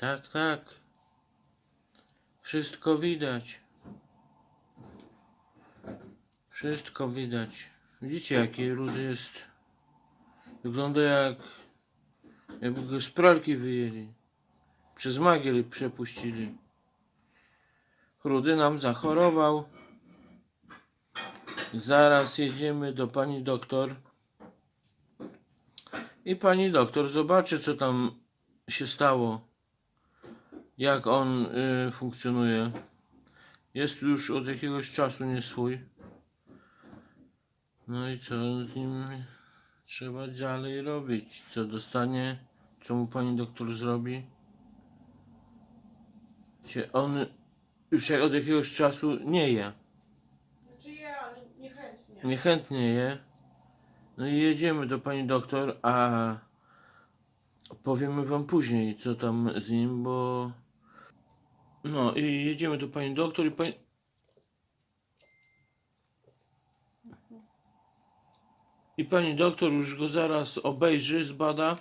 Tak, tak. Wszystko widać. Wszystko widać. Widzicie, jaki rudy jest. Wygląda jak. Jakby go z pralki wyjęli. Przez magiel przepuścili. Rudy nam zachorował. Zaraz jedziemy do pani doktor. I pani doktor zobaczy, co tam się stało. Jak on y, funkcjonuje. Jest już od jakiegoś czasu nie swój. No i co z nim trzeba dalej robić? Co dostanie? Co mu pani doktor zrobi? Się on już jak od jakiegoś czasu nie je. Znaczy ja, ale niechętnie. Niechętnie je. No i jedziemy do pani doktor, a powiemy wam później, co tam z nim, bo. No i jedziemy do pani doktor i pani. I pani doktor już go zaraz obejrzy, zbada,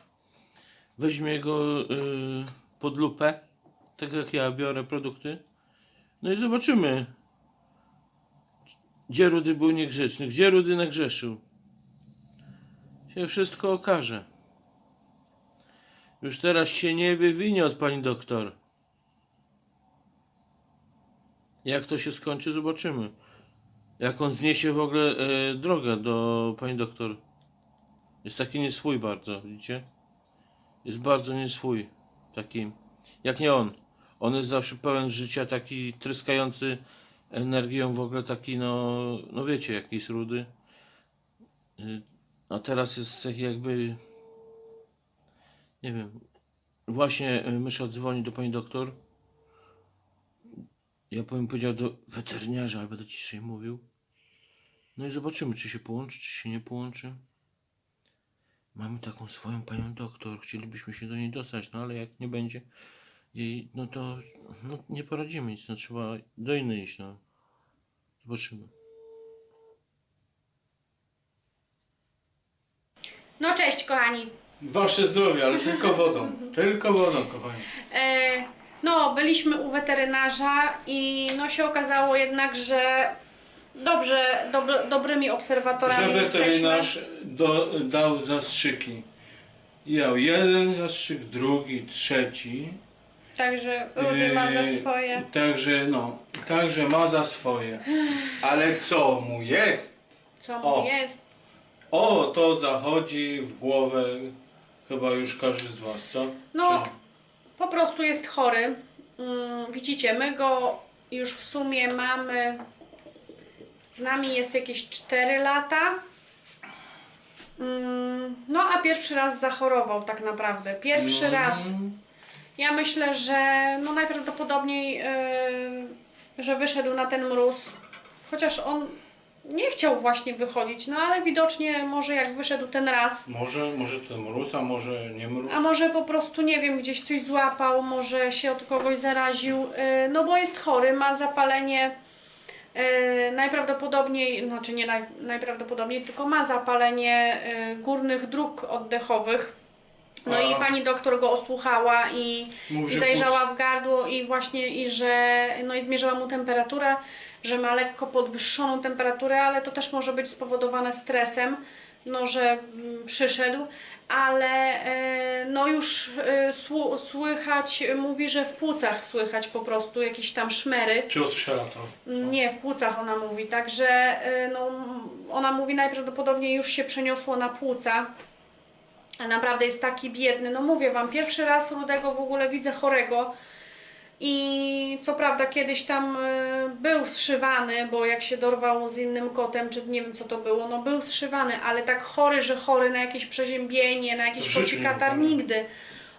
weźmie go y, pod lupę, tak jak ja biorę produkty. No i zobaczymy, gdzie Rudy był niegrzeczny, gdzie Rudy nagrzeszył. Się wszystko okaże. Już teraz się nie wywinie od pani doktor. Jak to się skończy, zobaczymy. Jak on zniesie w ogóle e, drogę do pani doktor. Jest taki nieswój bardzo, widzicie? Jest bardzo nieswój. Taki, jak nie on. On jest zawsze pełen życia, taki tryskający energią w ogóle, taki no, no wiecie, jaki jest rudy. Y, A teraz jest taki jakby, nie wiem, właśnie y, mysza dzwoni do pani doktor. Ja powiem powiedział do weterynarza, ale będę ciszej mówił. No i zobaczymy, czy się połączy, czy się nie połączy. Mamy taką swoją panią doktor, chcielibyśmy się do niej dostać, no ale jak nie będzie jej, no to no, nie poradzimy nic, no trzeba do innej iść, no. Zobaczymy. No cześć kochani. Wasze zdrowie, ale tylko wodą. Tylko wodą, kochani. E, no, byliśmy u weterynarza i no się okazało jednak, że dobrze, dob, dobrymi obserwatorami Że jesteśmy. weterynarz do, dał zastrzyki. Jał jeden zastrzyk, drugi, trzeci. Także Rudy ma za Yy, swoje. Także no, także ma za swoje. Ale co mu jest? Co o. mu jest? O, to zachodzi w głowę chyba już każdy z was, co? No, Czy- prostu jest chory. Mm, widzicie, my go już w sumie mamy. Z nami jest jakieś 4 lata. Mm, No, a pierwszy raz zachorował tak naprawdę. Pierwszy No, raz. Ja myślę, że no najprawdopodobniej, yy, że wyszedł na ten mróz. Chociaż on nie chciał właśnie wychodzić, no ale widocznie może jak wyszedł ten raz, Może, może to mróz, a może nie mróz. a może po prostu, nie wiem, gdzieś coś złapał, może się od kogoś zaraził, yy, no bo jest chory, ma zapalenie. Yy, najprawdopodobniej, znaczy nie naj, najprawdopodobniej, tylko ma zapalenie yy, górnych dróg oddechowych. No A. i pani doktor go osłuchała i, Mówi, i że zajrzała w gardło i właśnie i że no i zmierzyła mu temperaturę, że ma lekko podwyższoną temperaturę, ale to też może być spowodowane stresem, no że mm, przyszedł, ale e, no już e, słu- słychać, mówi, że w płucach słychać po prostu jakieś tam szmery. Czy ostrzela to? Nie, w płucach ona mówi, także y, no, ona mówi najprawdopodobniej już się przeniosło na płuca. A naprawdę jest taki biedny. No mówię wam, pierwszy raz Rudego w ogóle widzę chorego. I co prawda kiedyś tam y, był zszywany, bo jak się dorwał z innym kotem, czy nie wiem co to było, no był zszywany, ale tak chory, że chory na jakieś przeziębienie, na jakiś życiu koci nie katar, było. nigdy.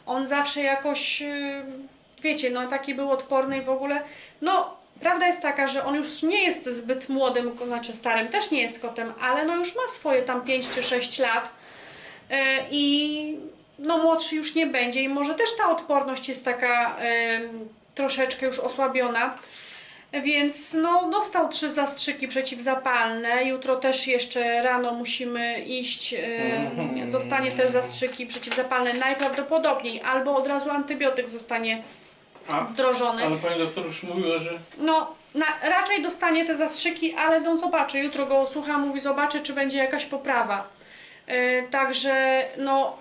On zawsze jakoś, y, wiecie, no taki był odporny i w ogóle, no prawda jest taka, że on już nie jest zbyt młodym, znaczy starym też nie jest kotem, ale no już ma swoje tam 5 czy 6 lat i no młodszy już nie będzie i może też ta odporność jest taka troszeczkę już osłabiona. Więc no, dostał trzy zastrzyki przeciwzapalne. Jutro też jeszcze rano musimy iść. e, Mhm. Dostanie też zastrzyki przeciwzapalne najprawdopodobniej, albo od razu antybiotyk zostanie A, wdrożony. ale pani doktor już mówiła, że... No, na, raczej dostanie te zastrzyki, ale no zobaczy. Jutro go słucha, mówi, zobaczy, czy będzie jakaś poprawa. E, także, no,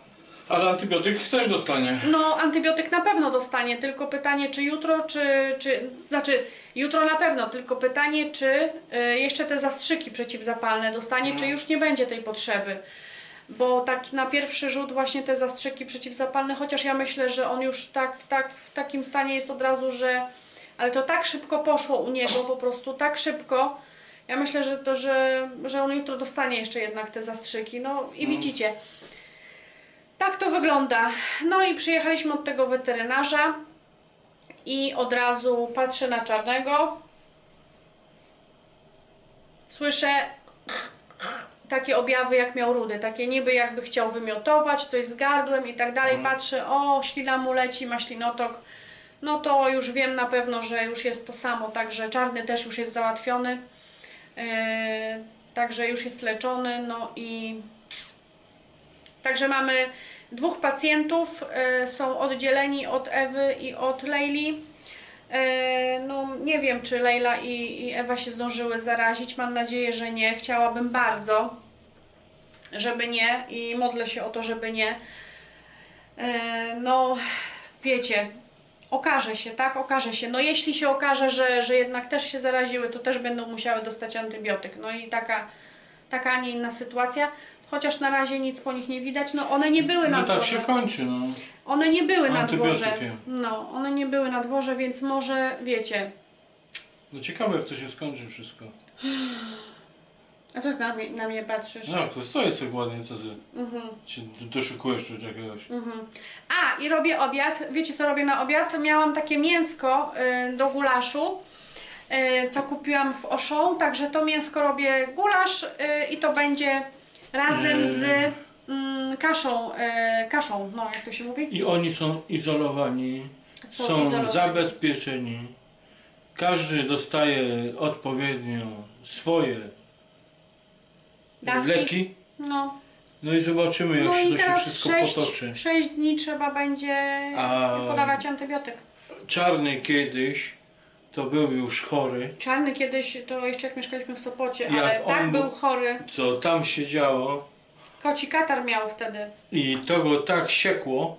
Ale antybiotyk też dostanie. no, antybiotyk na pewno dostanie, tylko pytanie, czy jutro, czy, czy znaczy, jutro na pewno, tylko pytanie, czy e, jeszcze te zastrzyki przeciwzapalne dostanie, czy już nie będzie tej potrzeby. Bo tak na pierwszy rzut właśnie te zastrzyki przeciwzapalne, chociaż ja myślę, że on już tak, tak w takim stanie jest od razu, że ale to tak szybko poszło u niego, po prostu tak szybko. Ja myślę, że to, że, że on jutro dostanie jeszcze jednak te zastrzyki. No i widzicie. Tak to wygląda. No i przyjechaliśmy od tego weterynarza i od razu patrzę na czarnego. Słyszę takie objawy jak miał rudy, takie niby jakby chciał wymiotować, coś z gardłem i tak dalej. Patrzę, o, ślina mu leci, ma ślinotok. No to już wiem na pewno, że już jest to samo, także czarny też już jest załatwiony. Yy, także już jest leczony, no i Także mamy dwóch pacjentów, e, są oddzieleni od Ewy i od Lejli. E, No, nie wiem, czy Lejla i, i Ewa się zdążyły zarazić. Mam nadzieję, że nie. Chciałabym bardzo, żeby nie i modlę się o to, żeby nie. E, No, wiecie, okaże się, tak? Okaże się. No, jeśli się okaże, że, że jednak też się zaraziły, to też będą musiały dostać antybiotyk. No i taka, taka, a nie inna sytuacja. Chociaż na razie nic po nich nie widać. No, one nie były na No tak dworze. się kończy, no. One nie były na dworze. No, one nie były na dworze, więc może wiecie. No ciekawe jak to się skończy wszystko. A co na mnie, na mnie patrzysz? No to stoi sobie ładnie, co ty? Mhm, Czy doszukujesz czegoś jakiegoś? mhm. A, i robię obiad. Wiecie co robię na obiad? Miałam takie mięsko y, do gulaszu, y, co kupiłam w Auchan, także to mięsko robię gulasz y, i to będzie razem z mm, kaszą, y, kaszą, no jak to się mówi? I oni są izolowani, Są są, izolowani. zabezpieczeni. Każdy dostaje odpowiednio swoje Dawki. leki. No, No i zobaczymy jak no się i to się teraz wszystko 6, potoczy. 6 dni trzeba będzie A- podawać antybiotyk. Czarny kiedyś to był już chory. Czarny kiedyś, to jeszcze jak mieszkaliśmy w Sopocie, Jak ale tak był- chory. Co tam się działo Koci katar miał wtedy. i to go tak siekło,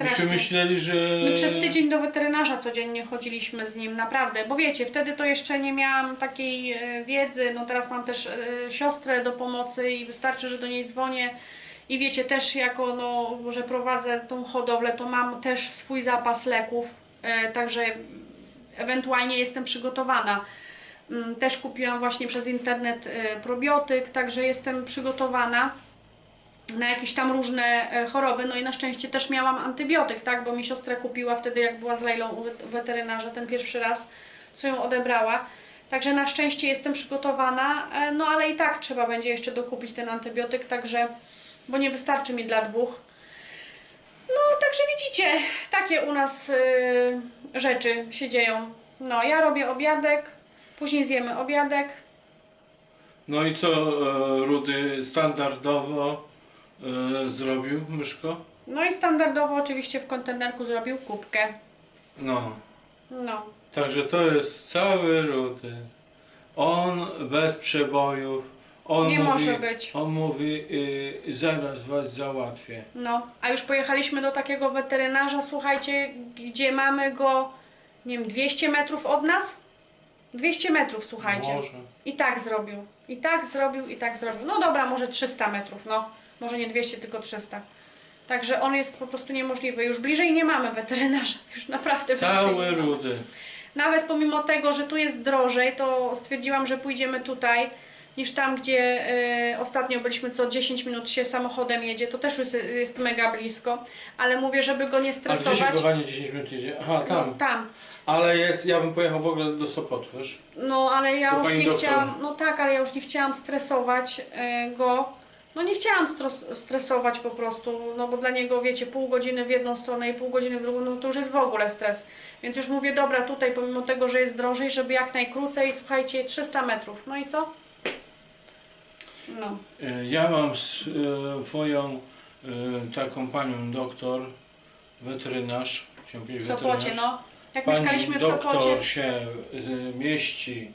myśmy myśleli, że... My przez tydzień do weterynarza codziennie chodziliśmy z nim, naprawdę. Bo wiecie, wtedy to jeszcze nie miałam takiej e, wiedzy. No teraz mam też e, siostrę do pomocy i wystarczy, że do niej dzwonię. I wiecie, też jako, no, że prowadzę tą hodowlę, to mam też swój zapas leków. E, także ewentualnie jestem przygotowana. Mm, Też kupiłam właśnie przez internet probiotyk, także jestem przygotowana na jakieś tam różne e, choroby. No i na szczęście też miałam antybiotyk, tak? Bo mi siostra kupiła wtedy, jak była z Lejlą u wet- weterynarza, ten pierwszy raz, co ją odebrała. Także na szczęście jestem przygotowana, e, no ale i tak trzeba będzie jeszcze dokupić ten antybiotyk, także, bo nie wystarczy mi dla dwóch. No, także widzicie, takie u nas y, rzeczy się dzieją. No, ja robię obiadek, później zjemy obiadek. No i co Rudy standardowo e, zrobił myszko? No i standardowo oczywiście w kontenerku zrobił kubkę. No, No, także to jest cały Rudy. On bez przebojów. On Nie mówi, może być. On mówi, y, zaraz was załatwię. no. A już pojechaliśmy do takiego weterynarza, słuchajcie, gdzie mamy go, nie wiem, 200 metrów od nas? 200 metrów, słuchajcie. Może. I tak zrobił. I tak zrobił, i tak zrobił. No dobra, może 300 metrów, no. Może nie 200, tylko 300. Także on jest po prostu niemożliwy. Już bliżej nie mamy weterynarza. Już naprawdę Cały. Rudy. Nawet pomimo tego, że tu jest drożej, to stwierdziłam, że pójdziemy tutaj niż tam, gdzie y, ostatnio byliśmy, co 10 minut się samochodem jedzie. To też jest, jest mega blisko. Ale mówię, żeby go nie A gdzie się stresować. kochanie 10 minut jedzie? Aha, No, tam. tam. Ale jest, ja bym pojechał w ogóle do Sopotu, wiesz? No ale ja Do już nie doktor. chciałam, no tak, ale ja już nie chciałam stresować y, go No nie chciałam stres- stresować po prostu, no bo dla niego, wiecie, pół godziny w jedną stronę i pół godziny w drugą, no to już jest w ogóle stres. Więc już mówię, dobra, tutaj pomimo tego, że jest drożej, żeby jak najkrócej, słuchajcie, 300 metrów. No i co? No. E, Ja mam swoją e, taką panią doktor, weterynarz, chciałem W powiedzieć Sopocie, no. Jak Pani mieszkaliśmy w doktor Sopocie. się e, mieści,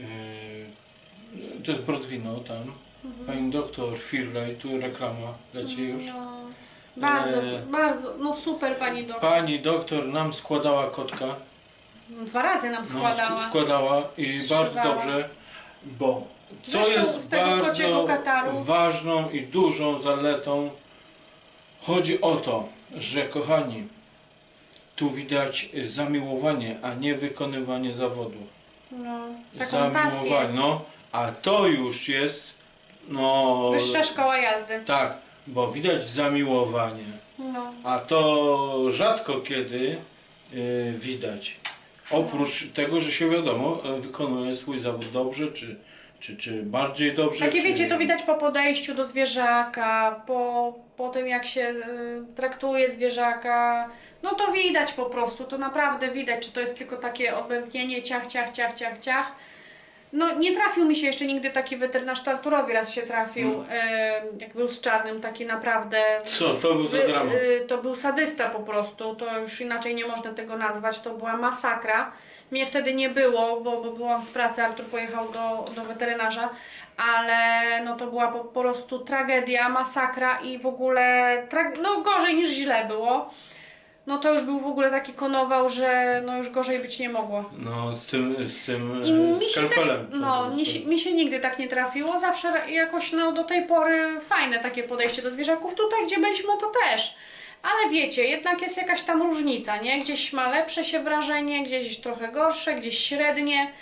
e, to jest Brodwino tam, pani doktor Firlej, tu reklama leci już. No, bardzo, E, bardzo, no super pani doktor. Pani doktor nam składała kotka, Dwa razy nam no, składała. sk- składała i Zszywała. bardzo dobrze, bo co jest z tego kociego bardzo kataru- ważną i dużą zaletą, chodzi o to, że kochani, tu widać zamiłowanie, a nie wykonywanie zawodu. No, taką pasję. Zamiłowanie, no, a to już jest, no, Wyższa szkoła jazdy. tak, bo widać zamiłowanie, No. a to rzadko kiedy y, widać. Oprócz tego, że się wiadomo, y, wykonuje swój zawód dobrze, czy, czy, czy bardziej dobrze. Takie czy... wiecie, to widać po podejściu do zwierzaka, po, po tym jak się y, traktuje zwierzaka. No to widać po prostu, to naprawdę widać, czy to jest tylko takie odbębnienie, ciach, ciach, ciach, ciach, ciach. No nie trafił mi się jeszcze nigdy taki weterynarz Tarturowi, raz się trafił, Mm. y, jak był z czarnym, taki naprawdę... Co, to był za Wy- dramat. y, to był sadysta po prostu, to już inaczej nie można tego nazwać, to była masakra. Mnie wtedy nie było, bo, bo byłam w pracy, Artur pojechał do, do weterynarza, ale no to była po, po prostu tragedia, masakra i w ogóle, no gorzej niż źle było. No to już był w ogóle taki konował, że no już gorzej być nie mogło. No, z tym, z tym I e, mi się, tak, skalpelem. co no, mi, się, mi się nigdy tak nie trafiło. Zawsze jakoś no, do tej pory fajne takie podejście do zwierzaków. Tutaj, gdzie byliśmy, to też. Ale wiecie, jednak jest jakaś tam różnica, nie? Gdzieś ma lepsze się wrażenie, gdzieś trochę gorsze, gdzieś średnie.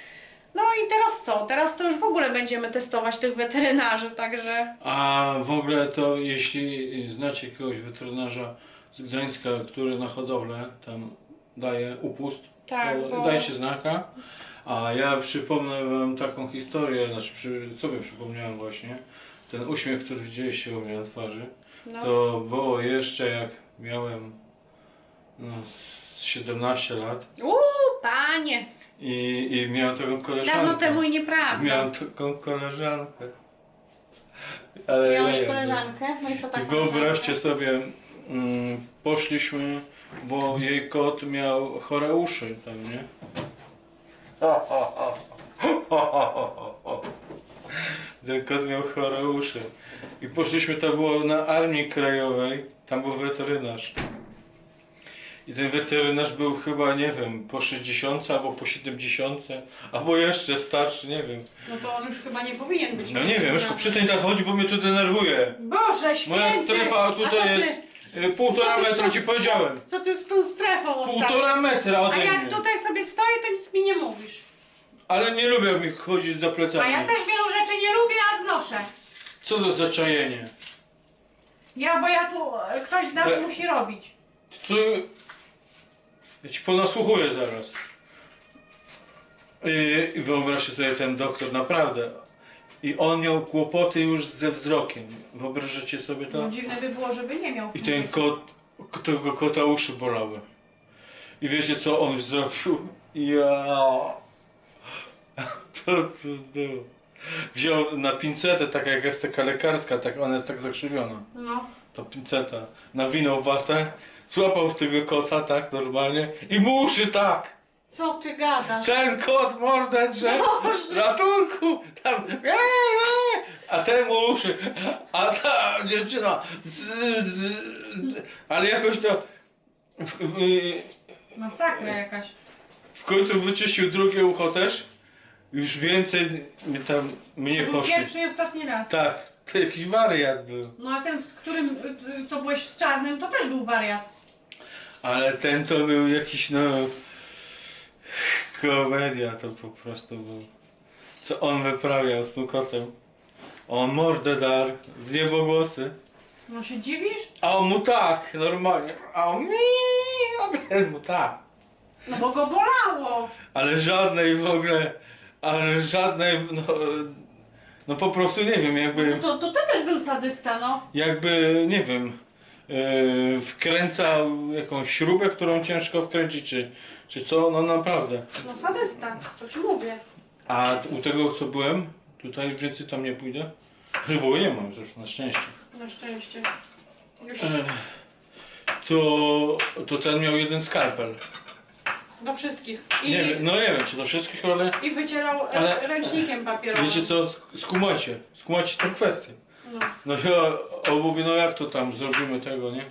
No i teraz co? Teraz to już w ogóle będziemy testować tych weterynarzy, także... A w ogóle to jeśli znacie jakiegoś weterynarza z Gdańska, który na hodowlę tam daje upust, Tak, to bo- dajcie znaka. A ja przypomnę wam taką historię, znaczy przy, sobie przypomniałem właśnie, ten uśmiech, który widzieliście u mnie na twarzy. No. To było jeszcze jak miałem no, z 17 lat Uuu, panie! i, i miałem taką koleżankę. Dawno temu i nieprawda. Miałem taką koleżankę. Ale Miałeś koleżankę? No i co tak wyobraźcie sobie, poszliśmy, bo jej kot miał chore uszy tam, nie? Ten kot miał chore uszy. I poszliśmy, to było na Armii Krajowej, tam był weterynarz. I ten weterynarz był chyba, nie wiem, po 60 albo po 70, albo jeszcze starszy, nie wiem. No to on już chyba nie powinien być. No nie wiem, Myszko, przestań tak chodzić, bo mnie to denerwuje. Boże święty! Moja strefa A co tutaj ty- jest półtora co ty- metra, ci powiedziałem. Co ty z tą strefą ostatnio? Półtora metra A ode jak mnie. tutaj sobie stoję, to nic mi nie mówisz. Ale nie lubię jak mi chodzić za A plecami. ja też wielu rzeczy nie lubię, a znoszę. Co za zaczajenie? Ja, bo ja tu, e, ktoś z nas Ale- musi robić. To... Ja ci ponasłuchuję zaraz. I i wyobraźcie sobie ten doktor, naprawdę. I on miał kłopoty już ze wzrokiem. Wyobrażacie sobie to? No dziwne by było, żeby nie miał. I ten kot, tego kota uszy bolały. I wiecie co on już zrobił? Ja. Co to było? Wziął na pincetę, taka jak jest taka lekarska, tak ona jest tak zakrzywiona. No. To pinceta. Nawinął watę, złapał tego kota tak normalnie i mu uszy tak. Co ty gadasz? Ten kot mordę drze, Boże. ratunku, tam, eee, eee, a ten mu uszy, a ta dziewczyna, z, z, z, ale jakoś to w, w, Masakra jakaś. w końcu wyczyścił drugie ucho też, już więcej my tam To mnie był poszli. pierwszy i ostatni raz. Tak, to jakiś wariat był, No a ten, z którym, y, y, co byłeś z czarnym, to też był wariat. ale ten to był jakiś no, komedia to po prostu był. Co on wyprawiał z tym kotem. On mordę dar, w niebogłosy. No się dziwisz? A on mu tak, normalnie. A on mi, ten mu tak. No bo go bolało. Ale żadnej w ogóle, ale żadnej, no, No po prostu nie wiem, jakby, To, to, to też był sadysta, no. jakby, nie wiem, yy, wkręcał jakąś śrubę, którą ciężko wkręcić, czy, czy co, no naprawdę. No sadysta, to ci mówię. A u tego, co byłem, tutaj już więcej tam nie pójdę, chyba nie mam zresztą, na szczęście. Na szczęście. Już Ech, To, to ten miał jeden skalpel. do wszystkich. I, Nie wiem, no nie wiem, czy do wszystkich, ale i wycierał e, Ale- ręcznikiem papierowym. wiecie co, sk- skumajcie, skumajcie tę kwestię. No. Ja on mówi, no jak to tam zrobimy tego, nie?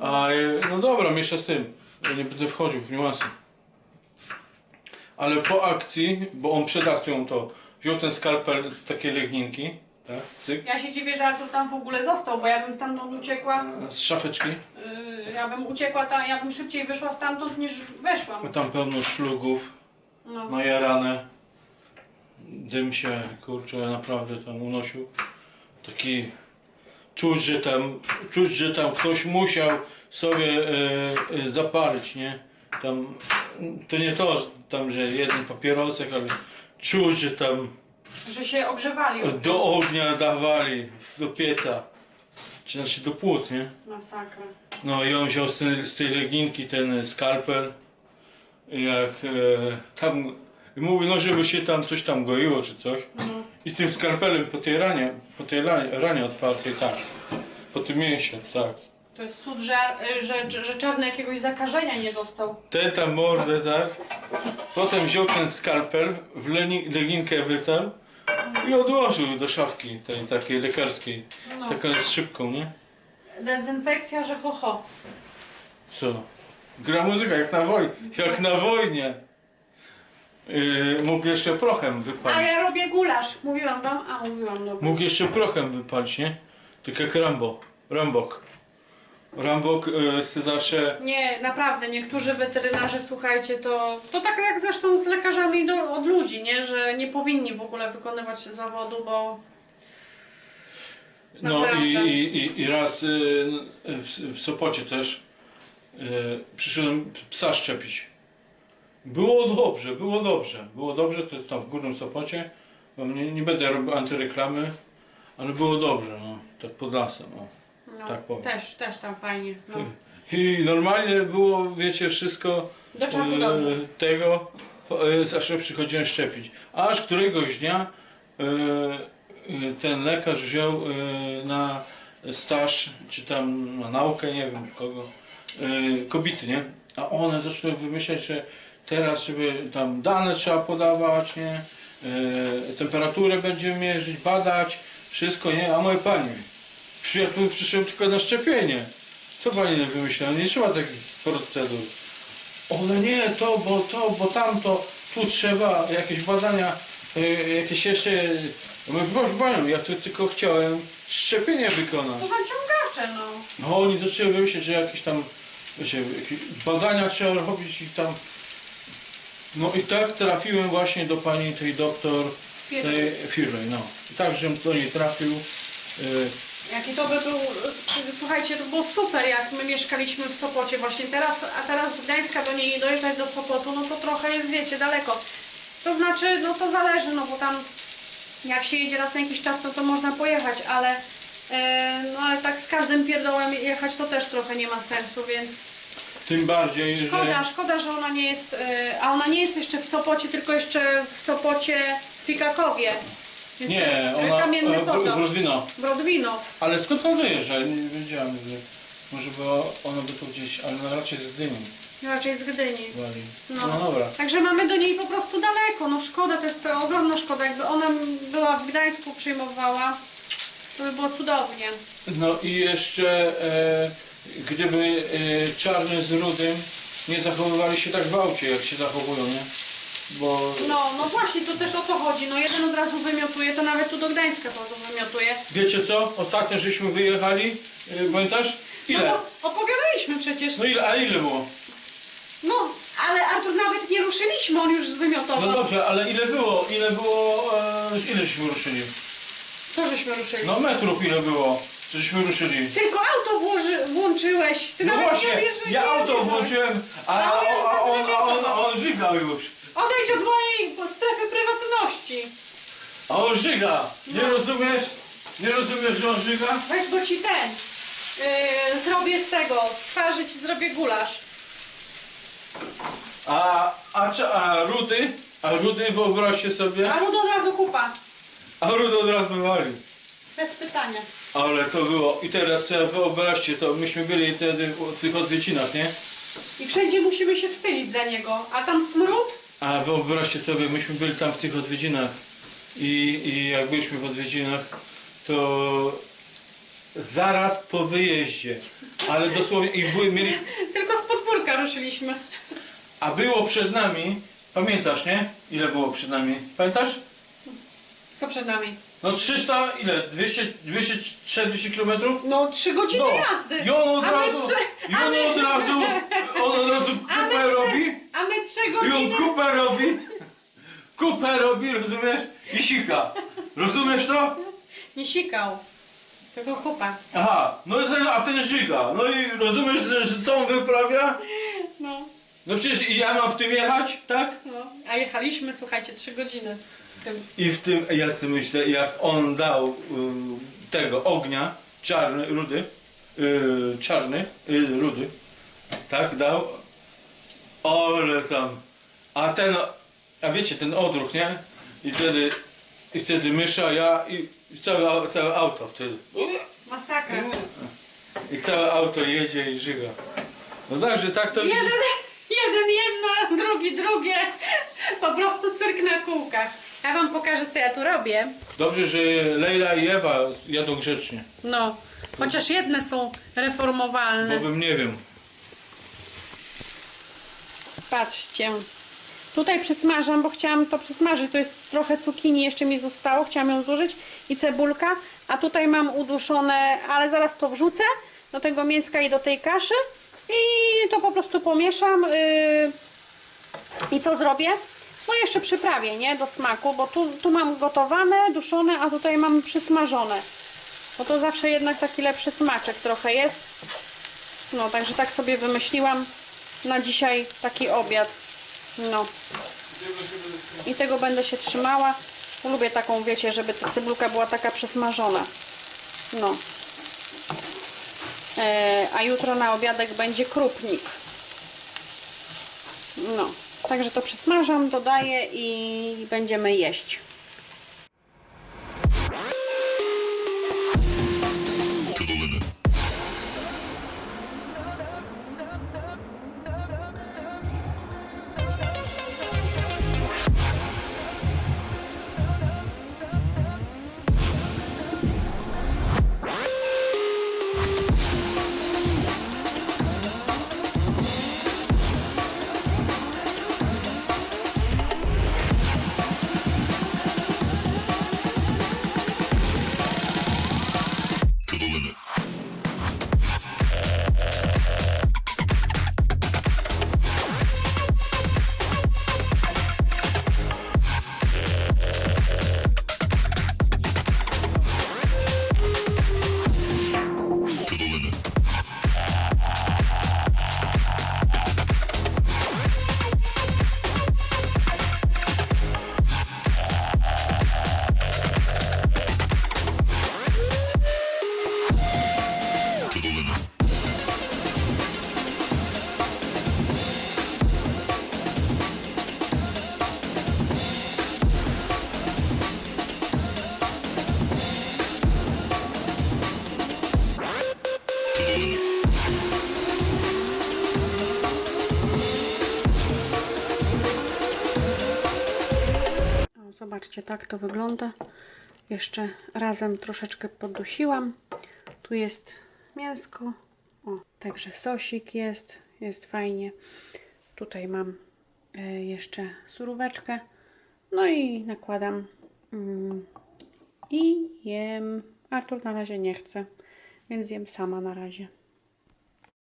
A ja, no dobra, miesza z tym. Ja nie będę wchodził w niuanse. Ale po akcji, bo on przed akcją to wziął ten skalpel z takiej legninki, tak, cyk, Ja się dziwię, że Artur tam w ogóle został, bo ja bym stamtąd uciekła. z szafeczki, Yy, ja bym uciekła, ta, ja bym szybciej wyszła stamtąd niż weszłam. a tam pełno szlugów, No. najarane. Dym się, kurczę, naprawdę tam unosił. Taki czuć, że tam, czuć, że tam ktoś musiał sobie e, e, zapalić, nie? Tam, to nie to, że tam, że jeden papierosek, ale czuć, że tam Że się ogrzewali. do ognia dawali, do pieca. Czy znaczy do płuc, nie? Masakra. No i on wziął z tej, z tej leginki ten skalpel. Jak e, tam i mówi, no żeby się tam coś tam goiło czy coś. No. I tym skalpelem po tej ranie, po tej ranie, ranie otwartej, tak. Po tym mięsie, tak. To jest cud, że, że, że, że czarny jakiegoś zakażenia nie dostał. Ten tam mordę, tak. Potem wziął ten skalpel, w leni, leginkę wytarł i odłożył do szafki tej takiej lekarskiej. No. Taka z szybką, nie? Dezynfekcja, że ho ho. Co? Gra muzyka jak na wojnie. Jak na wojnie. Yy, mógł jeszcze prochem A wypalić. ja robię gulasz. Mówiłam wam? A, mówiłam, dobra. Mógł jeszcze prochem wypalić, nie? Tak jak Rambo. Rambok. Rambok yy, zawsze... Nie, naprawdę, niektórzy weterynarze, słuchajcie, to, to tak jak zresztą z lekarzami do, od ludzi, nie? Że nie powinni w ogóle wykonywać zawodu, bo No Naprawdę. i, i, i, i raz yy, w, w Sopocie też yy, przyszedłem psa szczepić. Było dobrze, było dobrze. Było dobrze, to jest tam w Górnym Sopocie. Bo nie, nie będę robił antyreklamy, ale było dobrze, no. Tak pod lasem, no. no, Tak powiem. też, też tam fajnie. No. I normalnie było, wiecie, wszystko Do czasu e, dobrze. tego e, zawsze przychodziłem szczepić. Aż któregoś dnia e, e, ten lekarz wziął e, na staż, czy tam na naukę, nie wiem kogo, e, kobiety, nie? A one zaczęły wymyślać, że teraz, żeby tam dane trzeba podawać, nie? E, temperaturę będziemy mierzyć, badać, wszystko, nie? A moje pani, ja tu przyszedłem tylko na szczepienie. Co pani wymyśla? Nie trzeba takich procedur. Ale nie, to, bo to, bo tamto, tu trzeba jakieś badania, y, jakieś jeszcze... Mówię, proszę panią, ja tu tylko chciałem szczepienie wykonać. To naciągacze, no. No oni zaczęli wymyśleć, że jakieś tam, wiecie, jakieś badania trzeba robić i tam... No i tak trafiłem właśnie do pani tej doktor, tej firmy, no. I tak, żem do niej trafił. y, Jaki to by był, słuchajcie, to było super, jak my mieszkaliśmy w Sopocie właśnie teraz, a teraz z Gdańska do niej dojeżdżać do Sopotu, no to trochę jest, wiecie, daleko. To znaczy, no to zależy, no bo tam jak się jedzie raz na jakiś czas, no to można pojechać, ale e, no ale tak z każdym pierdołem jechać to też trochę nie ma sensu, więc Tym bardziej, że... szkoda, szkoda, że ona nie jest, e, a ona nie jest jeszcze w Sopocie, tylko jeszcze w Sopocie w Pikakowie. Nie, e, ona Kamienny e, w- Potok, Brodwino. Brodwino. Ale skąd on dojeżdża? Nie wiedziałem, że może by ona by tu gdzieś, ale no raczej z Gdyni Raczej z Gdyni. wali. No. No, dobra. Także mamy do niej po prostu daleko. No szkoda, to jest to ogromna szkoda. Jakby ona była w Gdańsku, przyjmowała, to by było cudownie. No i jeszcze e, gdyby e, czarny z rudym nie zachowywali się tak w aucie, jak się zachowują, nie? Bo No, no właśnie, to też o to chodzi. No jeden od razu wymiotuje, to nawet tu do Gdańska to wymiotuje. wiecie co? Ostatnio żeśmy wyjechali, e, pamiętasz? No Ile? bo opowiadaliśmy przecież. No ile, a ile było? No, ale Artur nawet nie ruszyliśmy, on już zwymiotował. No dobrze, ale ile było? Ile było, e, ile żeśmy ruszyli? Co żeśmy ruszyli? No metrów ile było, żeśmy ruszyli? Tylko auto włoży, włączyłeś. Ty No nawet właśnie, nie wiesz, że ja nie auto wiesz. włączyłem, a, a, a, a, on, a on, a on żygał już. Odejdź od mojej strefy prywatności. A on żyga! Nie rozumiesz? Nie rozumiesz, że on żyga? Weź bo ci ten. Yy, zrobię z tego. Z twarzy ci zrobię gulasz. A, a, cza- a Rudy? A Rudy wyobraźcie sobie? A Rudo od razu kupa. A Rudy od razu wali. Bez pytania. Ale to było. I teraz sobie wyobraźcie to, myśmy byli wtedy w tych odwiedzinach, nie? I wszędzie musimy się wstydzić za niego. A tam smród? A wyobraźcie sobie, myśmy byli tam w tych odwiedzinach i, i jak byliśmy w odwiedzinach, to zaraz po wyjeździe, ale dosłownie, i były, mieli, Tylko z podwórka ruszyliśmy. a było przed nami, pamiętasz, nie? Ile było przed nami? Pamiętasz? Co przed nami? No 300, ile? 200, 240 km? No trzy godziny jazdy. I on od A my razu, trzy- i a on my- od razu, on od razu A my kupę trzy, robi. a my trzy I on godziny. kupę robi, kupę robi, rozumiesz? I sika. Rozumiesz to? Nie sikał. Tylko kupa. Aha, no i ten, a ten żyga. No i rozumiesz, że, że co on wyprawia? No, No przecież i ja mam w tym jechać, tak? no. A jechaliśmy, słuchajcie, trzy godziny. I w tym, ja sobie myślę, jak on dał y, tego ognia, czarny, rudy, y, czarny, y, rudy, tak, dał, ale tam, a ten, a wiecie, ten odruch, nie? I wtedy, i wtedy mysza, ja i całe, całe auto wtedy. Masakra. I całe auto jedzie i żyga. No także tak to... Jeden, jeden jedno, drugi drugie. Po prostu cyrk na kółkach. Ja wam pokażę, co ja tu robię. Dobrze, że Leila i Ewa jadą grzecznie. No, chociaż jedne są Bo reformowalne. bym nie wiem. Patrzcie. Tutaj przysmażam, bo chciałam to przysmażyć. To jest trochę cukinii, jeszcze mi zostało. Chciałam ją zużyć. I cebulka. A tutaj mam uduszone, ale zaraz to wrzucę do tego mięska i do tej kaszy. I to po prostu pomieszam. Yy, I co zrobię? No jeszcze przyprawię, nie? Do smaku, bo tu, tu mam gotowane, duszone, a tutaj mam przysmażone. Bo to zawsze jednak taki lepszy smaczek trochę jest. No, także tak sobie wymyśliłam na dzisiaj taki obiad. No. I tego będę się trzymała. Lubię taką, wiecie, żeby ta cebulka była taka przesmażona. No. E, a jutro na obiadek będzie krupnik. No. Także to przesmażam, dodaję i będziemy jeść. Zobaczcie, tak to wygląda. Jeszcze razem troszeczkę poddusiłam. Tu jest mięsko. O, także sosik jest. Jest fajnie. Tutaj mam e, jeszcze suróweczkę. No i nakładam. Mm, I jem. Artur na razie nie chce, więc jem sama na razie.